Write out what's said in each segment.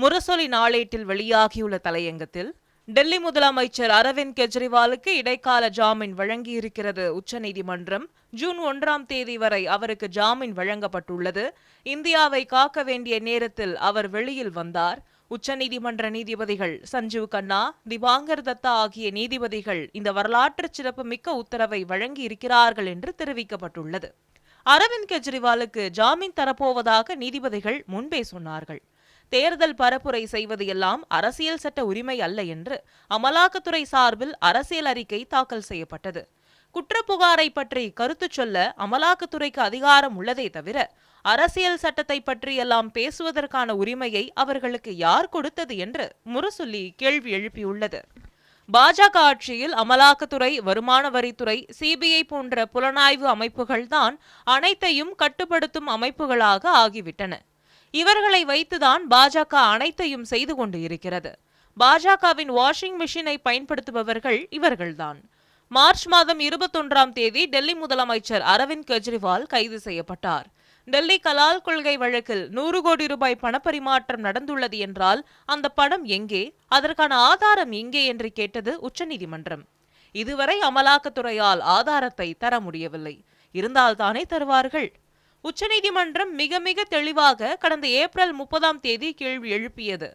முரசொலி நாளேட்டில் வெளியாகியுள்ள தலையங்கத்தில் டெல்லி முதலமைச்சர் அரவிந்த் கெஜ்ரிவாலுக்கு இடைக்கால ஜாமீன் வழங்கியிருக்கிறது உச்சநீதிமன்றம். ஜூன் ஒன்றாம் தேதி வரை அவருக்கு ஜாமீன் வழங்கப்பட்டுள்ளது. இந்தியாவை காக்க வேண்டிய நேரத்தில் அவர் வெளியில் வந்தார். உச்சநீதிமன்ற நீதிபதிகள் சஞ்சீவ் கண்ணா திவாங்கர் தத்தா ஆகிய நீதிபதிகள் இந்த வரலாற்று சிறப்பு மிக்க உத்தரவை வழங்கி இருக்கிறார்கள் என்று தெரிவிக்கப்பட்டுள்ளது. அரவிந்த் கெஜ்ரிவாலுக்கு ஜாமீன் தரப்போவதாக நீதிபதிகள் முன்பே சொன்னார்கள். தேர்தல் பரப்புரை செய்வது எல்லாம் அரசியல் சட்ட உரிமை அல்ல என்று அமலாக்கத்துறை சார்பில் அரசியல் அறிக்கை தாக்கல் செய்யப்பட்டது. குற்றப்புகாரை பற்றி கருத்து சொல்ல அமலாக்கத்துறைக்கு அதிகாரம் உள்ளதே தவிர அரசியல் சட்டத்தை பற்றியெல்லாம் பேசுவதற்கான உரிமையை அவர்களுக்கு யார் கொடுத்தது என்று முரசொல்லி கேள்வி எழுப்பியுள்ளது. பாஜக ஆட்சியில் அமலாக்கத்துறை வருமான வரித்துறை சிபிஐ போன்ற புலனாய்வு அமைப்புகள்தான் அனைத்தையும் கட்டுப்படுத்தும் அமைப்புகளாக ஆகிவிட்டன. இவர்களை வைத்துதான் பாஜக அனைத்தையும் செய்து கொண்டு இருக்கிறது. பாஜகவின் வாஷிங் மிஷினை பயன்படுத்துபவர்கள் இவர்கள்தான். மார்ச் மாதம் இருபத்தொன்றாம் தேதி டெல்லி முதலமைச்சர் அரவிந்த் கெஜ்ரிவால் கைது செய்யப்பட்டார். டெல்லி கலால் கொள்கை வழக்கில் நூறு கோடி ரூபாய் பணப்பரிமாற்றம் நடந்துள்ளது என்றால் அந்த பணம் எங்கே? அதற்கான ஆதாரம் எங்கே என்று கேட்டது உச்சநீதிமன்றம். இதுவரை அமலாக்கத்துறையால் ஆதாரத்தை தர முடியவில்லை. இருந்தால்தானே தருவார்கள்? உச்சநீதிமன்றம் மிக மிக தெளிவாக கடந்த ஏப்ரல் முப்பதாம் தேதி கேள்வி எழுப்பியது.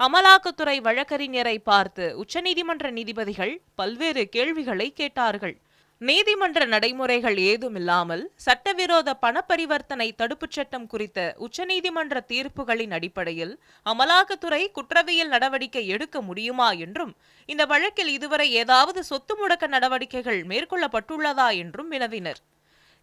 அமலாக்கத்துறை வழக்கறிஞரை பார்த்து உச்சநீதிமன்ற நீதிபதிகள் பல்வேறு கேள்விகளை கேட்டார்கள். நீதிமன்ற நடைமுறைகள் ஏதுமில்லாமல் சட்டவிரோத பணப்பரிவர்த்தனை தடுப்புச் சட்டம் குறித்த உச்சநீதிமன்ற தீர்ப்புகளின் அடிப்படையில் அமலாக்கத்துறை குற்றவியல் நடவடிக்கை எடுக்க முடியுமா என்றும் இந்த வழக்கில் இதுவரை ஏதாவது சொத்து முடக்க நடவடிக்கைகள் மேற்கொள்ளப்பட்டுள்ளதா என்றும் வினவினர்.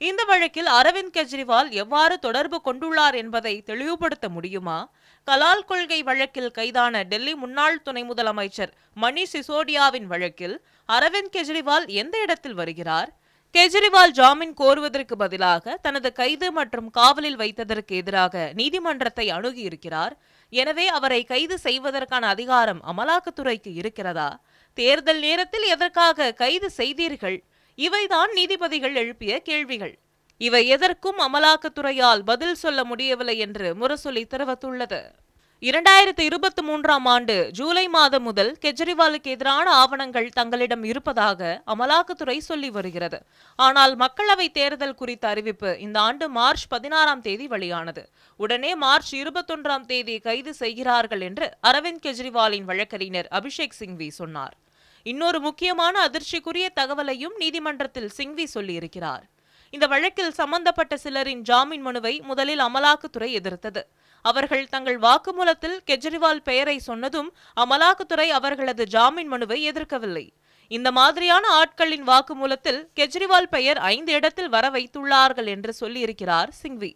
இந்த வழக்கில் அரவிந்த் கெஜ்ரிவால் எவ்வாறு தொடர்பு கொண்டுள்ளார் என்பதை தெளிவுபடுத்த முடியுமா? கலால் கொள்கை வழக்கில் கைதான டெல்லி முன்னாள் துணை முதலமைச்சர் மணிஷ் சிசோடியாவின் வழக்கில் அரவிந்த் கெஜ்ரிவால் எந்த இடத்தில் வருகிறார்? கெஜ்ரிவால் ஜாமீன் கோருவதற்கு பதிலாக தனது கைது மற்றும் காவலில் வைத்ததற்கு எதிராக நீதிமன்றத்தை அணுகியிருக்கிறார். எனவே அவரை கைது செய்வதற்கான அதிகாரம் அமலாக்கத்துறைக்கு இருக்கிறதா? தேர்தல் நேரத்தில் எதற்காக கைது செய்தீர்கள்? இவைதான் நீதிபதிகள் எழுப்பிய கேள்விகள். இவை எதற்கும் அமலாக்கத்துறையால் பதில் சொல்ல முடியவில்லை என்று முரசொலி தெரிவித்துள்ளது. இரண்டாயிரத்தி இருபத்தி மூன்றாம் ஆண்டு ஜூலை மாதம் முதல் கெஜ்ரிவாலுக்கு எதிரான ஆவணங்கள் தங்களிடம் இருப்பதாக அமலாக்கத்துறை சொல்லி வருகிறது. ஆனால் மக்களவை தேர்தல் குறித்த அறிவிப்பு இந்த ஆண்டு மார்ச் பதினாறாம் தேதி வெளியானது. உடனே மார்ச் இருபத்தொன்றாம் தேதி கைது செய்கிறார்கள் என்று அரவிந்த் கெஜ்ரிவாலின் வழக்கறிஞர் அபிஷேக் சிங்வி சொன்னார். இன்னொரு முக்கியமான அதிர்ச்சிக்குரிய தகவலையும் நீதிமன்றத்தில் சிங்வி சொல்லியிருக்கிறார். இந்த வழக்கில் சம்பந்தப்பட்ட சிலரின் ஜாமீன் மனுவை முதலில் அமலாக்கத்துறை எதிர்த்தது. அவர்கள் தங்கள் வாக்குமூலத்தில் கெஜ்ரிவால் பெயரை சொன்னதும் அமலாக்கத்துறை அவர்களது ஜாமீன் மனுவை எதிர்க்கவில்லை. இந்த மாதிரியான ஆட்களின் வாக்குமூலத்தில் கெஜ்ரிவால் பெயர் ஐந்து இடத்தில் வர வைத்துள்ளார்கள் என்று சொல்லியிருக்கிறார் சிங்வி.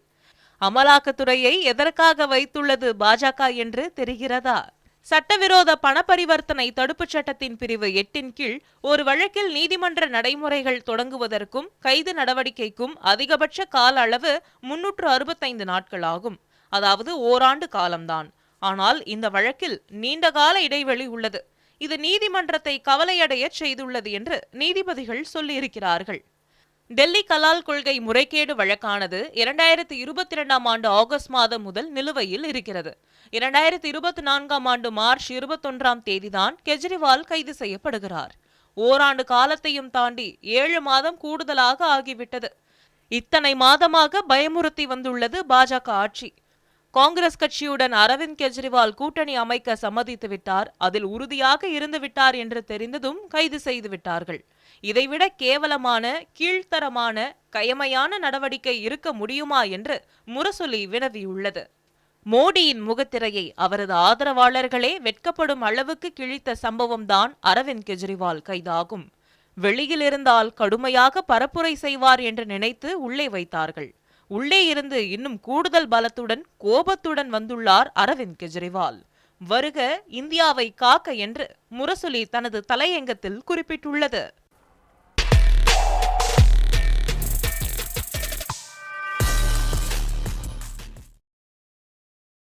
அமலாக்கத்துறையை எதற்காக வைத்துள்ளது பாஜக என்று தெரிகிறதா? சட்டவிரோத பண பரிவர்த்தனை தடுப்புச் சட்டத்தின் பிரிவு எட்டின் கீழ் ஒரு வழக்கில் நீதிமன்ற நடைமுறைகள் தொடங்குவதற்கும் கைது நடவடிக்கைக்கும் அதிகபட்ச கால அளவு முன்னூற்று அறுபத்தைந்து நாட்கள் ஆகும். அதாவது ஓராண்டு காலம்தான். ஆனால் இந்த வழக்கில் நீண்ட கால இடைவெளி உள்ளது. இது நீதிமன்றத்தை கவலையடைய செய்துள்ளது என்று நீதிபதிகள் சொல்லியிருக்கிறார்கள். டெல்லி கலால் கொள்கை முறைகேடு வழக்கானது இரண்டாயிரத்தி இருபத்தி இரண்டாம் ஆண்டு ஆகஸ்ட் மாதம் முதல் நிலுவையில் இருக்கிறது. இரண்டாயிரத்தி இருபத்தி நான்காம் ஆண்டு மார்ச் இருபத்தொன்றாம் தேதிதான் கெஜ்ரிவால் கைது செய்யப்படுகிறார். ஓராண்டு காலத்தையும் தாண்டி ஏழு மாதம் கூடுதலாக ஆகிவிட்டது. இத்தனை மாதமாக பயமுறுத்தி வந்துள்ளது பாஜக ஆட்சி. காங்கிரஸ் கட்சியுடன் அரவிந்த் கெஜ்ரிவால் கூட்டணி அமைக்க சம்மதித்து விட்டார் அதில் உறுதியாக இருந்து விட்டார் என்று தெரிந்ததும் கைது செய்து விட்டார்கள் இதைவிட கேவலமான கீழ்த்தரமான கயமையான நடவடிக்கை இருக்க முடியுமா என்று முரசொலி வினவியுள்ளது. மோடியின் முகத்திரையை அவரது ஆதரவாளர்களே வெட்கப்படும் அளவுக்கு கிழித்த சம்பவம்தான் அரவிந்த் கெஜ்ரிவால் கைதாகும். வெளியில் இருந்தால் கடுமையாக பரப்புரை செய்வார் என்று நினைத்து உள்ளே வைத்தார்கள். உள்ளே இருந்து இன்னும் கூடுதல் பலத்துடன் கோபத்துடன் வந்துள்ளார் அரவிந்த் கெஜ்ரிவால். வருக இந்தியாவை காக்க என்று முரசொலி தனது தலையங்கத்தில் குறிப்பிட்டுள்ளது.